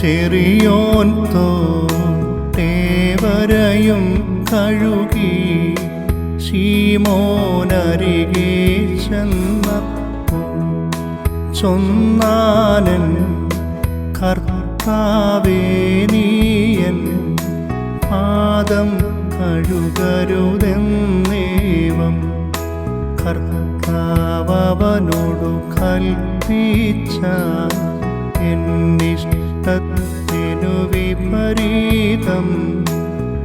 ചെറിയോൻ തോട്ടേവരയും കഴുകി ശീമോനരികെ ചെന്നപ്പോൾ ചൊന്നാനൻ കർത്താവേ നീയൻ പാദം കഴുകരുതെന്നേവം. കർത്താവനോടു കൽപ്പിച്ച എന്നിഷ്ടത്തിനു വിപരീതം.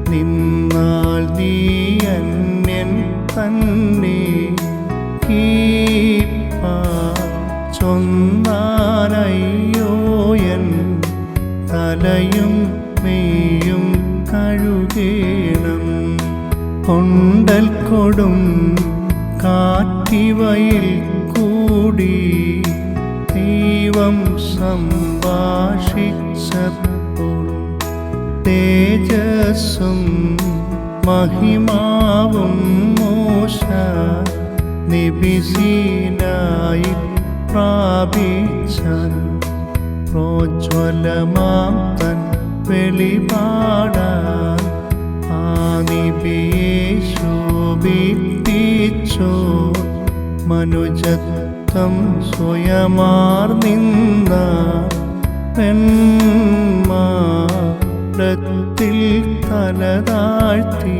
നിന്നാൽ നീ അന്യൻ തന്നെ. ചൊന്നാനയ്യോയൻ തലയും മെയ്യും കഴുകേണം. കൊണ്ടൽ കൊടും കാറ്റിവയിൽ കൂടി ദൈവം സംഭാഷിച്ചപ്പോൾ തേജസ്സും മഹിമാവും മോശ നിബിസീനായി പ്രാപിച്ചാൻ. പ്രോജ്വലമാം തൻ വെളിപാടാൻ ആ നിബിയെ ശോഭിപ്പിച്ചോ. മനുജത്വം സ്വയമാർ നിന്ന പെൺമാടത്തിൽ തലതാഴ്ത്തി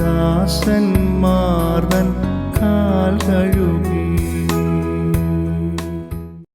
ദാസന്മാർദൻ കാൽ കഴുകി